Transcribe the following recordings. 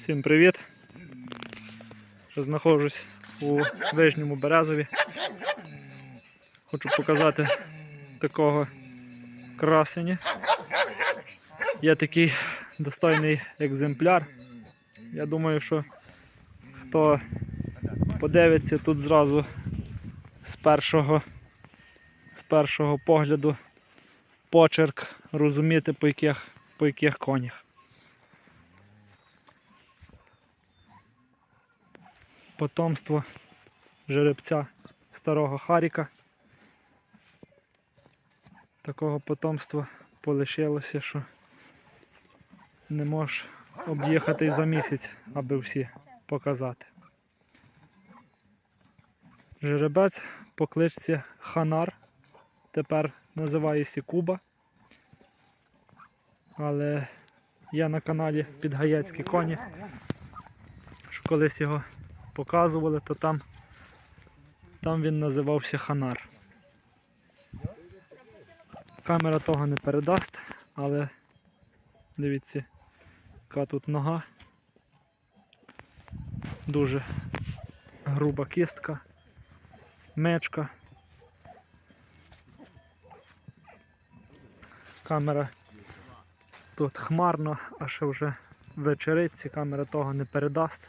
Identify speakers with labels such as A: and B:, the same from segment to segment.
A: Всім привіт! Знаходжусь у Вижньому Березові. Хочу показати такого красені. Є такий достойний екземпляр. Я думаю, що хто подивиться тут зразу з першого, з першого погляду почерк розуміти по яких, по яких конях. Потомство жеребця старого Харіка. Такого потомства полишилося, що не можеш об'їхати за місяць, аби всі показати. Жеребець по Ханар. Тепер називається Куба. Але є на каналі Підгаєцькі коні. Що колись його показували, то там, там він називався Ханар. Камера того не передасть, але дивіться, яка тут нога. Дуже груба кістка, мечка. Камера тут хмарно, а ще вже вечериці камера того не передасть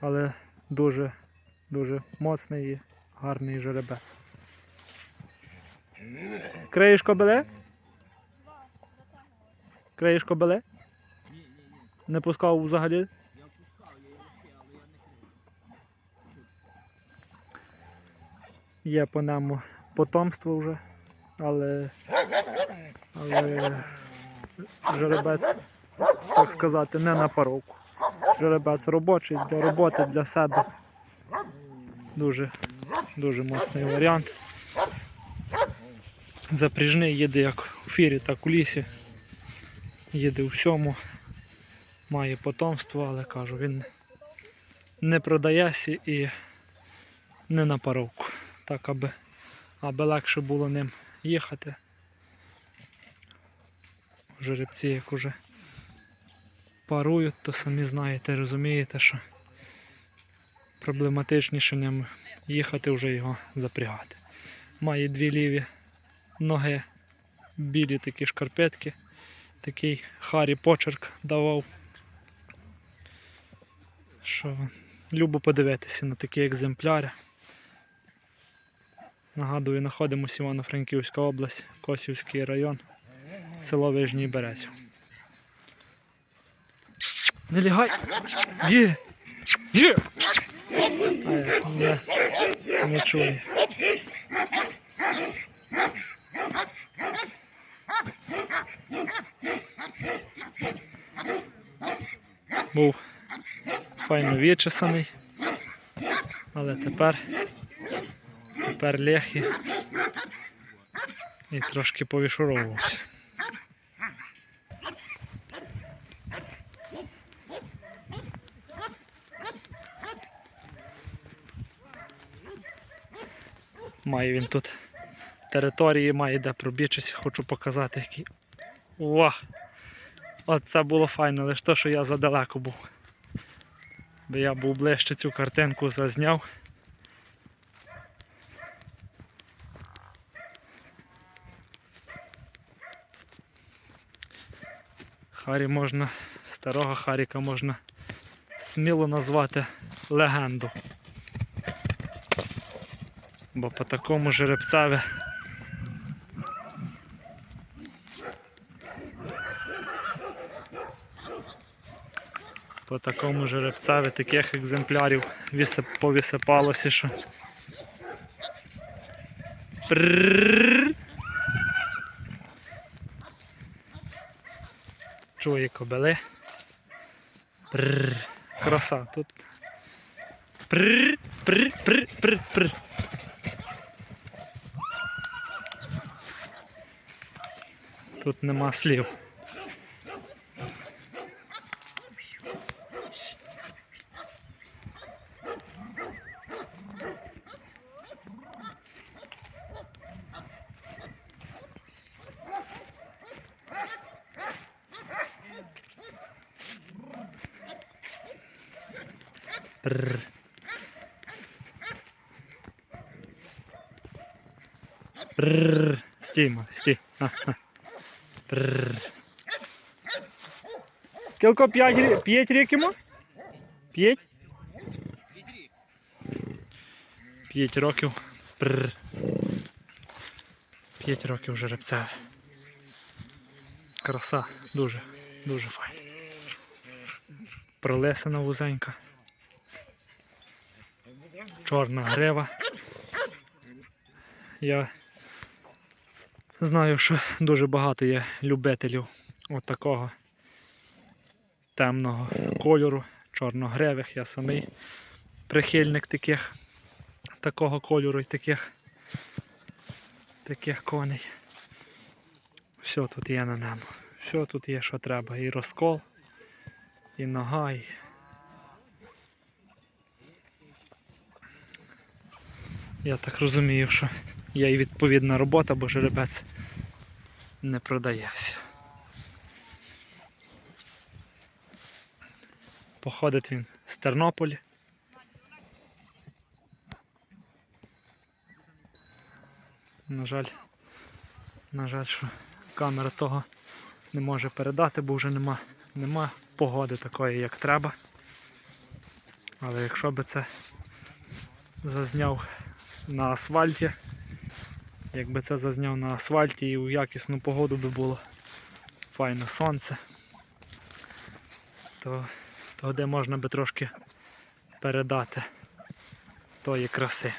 A: але дуже дуже моцний і гарний жеребець. Криєш кобеле? Криєш кобеле? Не пускав взагалі? Є по ньому потомство вже, але, але жеребець, так сказати, не на паровку. Жеребець робочий для роботи, для себе. Дуже дуже моцний варіант. Запряжний їде як у фірі, так у лісі. Їде у всьому. Має потомство, але кажу, він не продається і не на паровку. Так, аби, аби легше було ним їхати. Жеребці як уже парують, то самі знаєте, розумієте, що проблематичніше ним їхати вже його запрягати. Має дві ліві ноги, білі такі шкарпетки, такий Харі почерк давав. Що любо подивитися на такі екземпляри. Нагадую, знаходимося Івано-Франківська область, Косівський район, село Вижній Березів. Не лягай. Є. Є. Не, не чую. Був файно вичесаний, але тепер тепер лехи і трошки повішуровувався. Має він тут території, має де пробічитися, хочу показати які. О! Оце було файно, лише то, що я задалеко був. Бо я був ближче цю картинку зазняв. Харі можна, старого Харіка можна сміло назвати легенду. Бо по такому жеребцеві по такому жеребцеві таких екземплярів повисипалося, що. Чує кобели. Краса тут. Прррр, прррр, прррр, прррр. Тут нема слів. Рррр. Рррр. Стій, малий, стій. Кілко п'ять, рі- п'ять рік йому? П'ять? П'ять років. Прррр. П'ять років жеребцеве. Краса, дуже, дуже файна. Пролесена вузенька. Чорна грива. Я знаю, що дуже багато є любителів отакого темного кольору, чорногревих. Я самий прихильник таких, такого кольору і таких, таких коней. Все тут є на ньому. Все тут є, що треба. І розкол, і нога, і. Я так розумію, що є і відповідна робота, бо жеребець не продається. Походить він з Тернополя. На жаль, на жаль, що камера того не може передати, бо вже нема, нема погоди такої, як треба. Але якщо би це зазняв на асфальті, якби це зазняв на асфальті і у якісну погоду би було файне сонце, то, то де можна би трошки передати тої краси.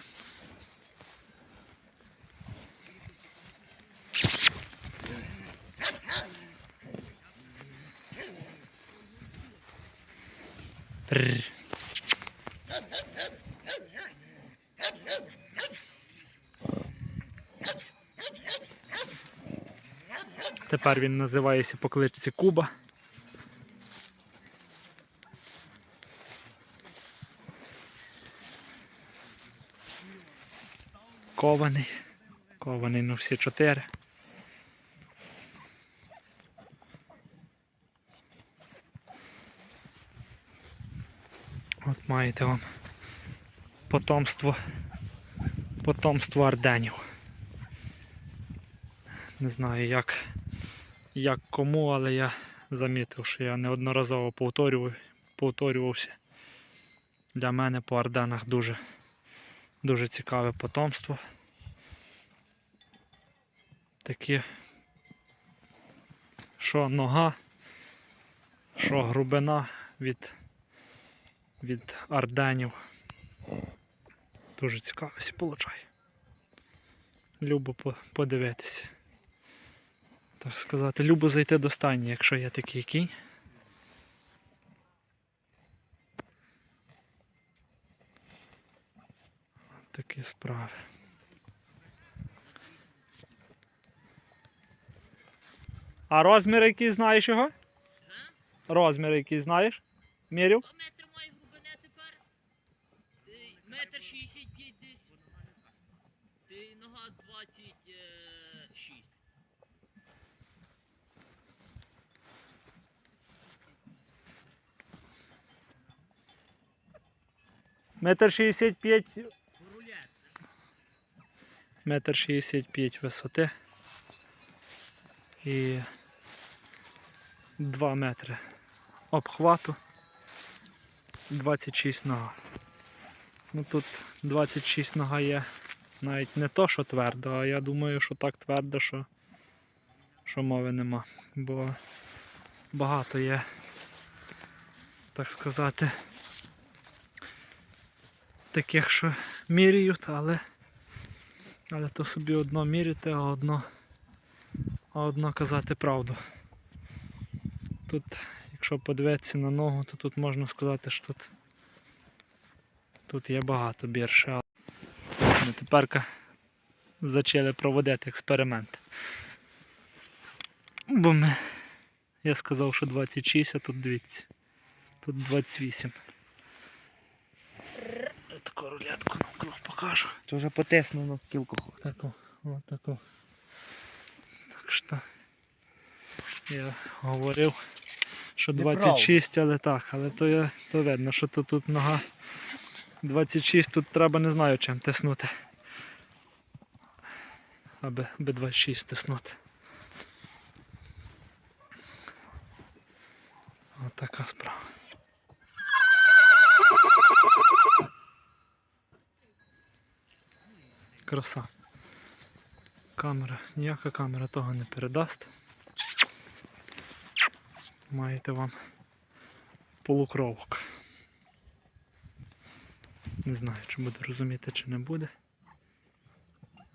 A: Тепер він називається по кличці Куба. Кований. Кований на всі чотири. От маєте вам потомство, потомство арденів. Не знаю як, як кому, але я замітив, що я неодноразово повторював, повторювався. Для мене по Арденах дуже, дуже цікаве потомство. Такі, що нога, що грубина від, від Арденів. Дуже цікаво всі получає. Любо подивитися. Так сказати, любо зайти до стані, якщо є такий кінь. Такі справи. А розмір який знаєш його? Розмір який знаєш? Мірів?
B: Два метри має глибини тепер. Ти метр шістдесят п'ять десь. Ти нога двадцять е, шість.
A: Метр шістдесят п'ять метр шістдесят п'ять висоти і 2 метри обхвату 26 нога. Ну тут 26 нога є навіть не то, що твердо, а я думаю, що так твердо, що, що мови нема. Бо багато є, так сказати, таких, що міряють, але але то собі одно міряти, а одно, а одно казати правду. Тут, якщо подивитися на ногу, то тут можна сказати, що тут, тут є багато більше. Ми тепер почали проводити експеримент. Бо ми, я сказав, що 26, а тут дивіться. Тут 28. Таку рулетку навколо покажу.
C: Це вже потиснуто кілку.
A: Таку, от таку. Так що я говорив, що 26, але так, але то, я, то видно, що то тут нога 26 тут треба не знаю чим тиснути. Аби, аби 26 тиснути. Ось така справа. Краса. Камера, ніяка камера того не передасть. Маєте вам полукровок. Не знаю, чи буду розуміти, чи не буде.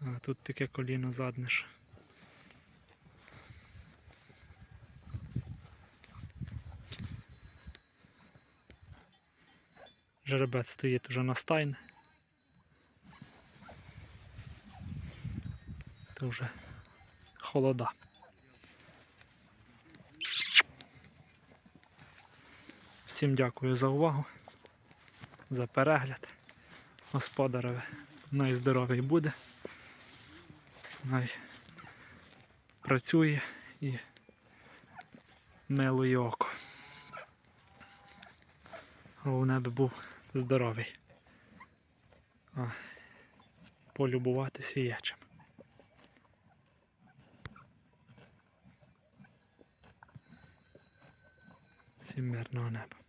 A: А тут таке коліно задне. ж. Жеребець стоїть уже на стайне. Вже холода. Всім дякую за увагу, за перегляд. Господареве найздоровий буде. Най працює і милує око. Головне би був здоровий. А полюбуватися є чим. Всім мирного неба.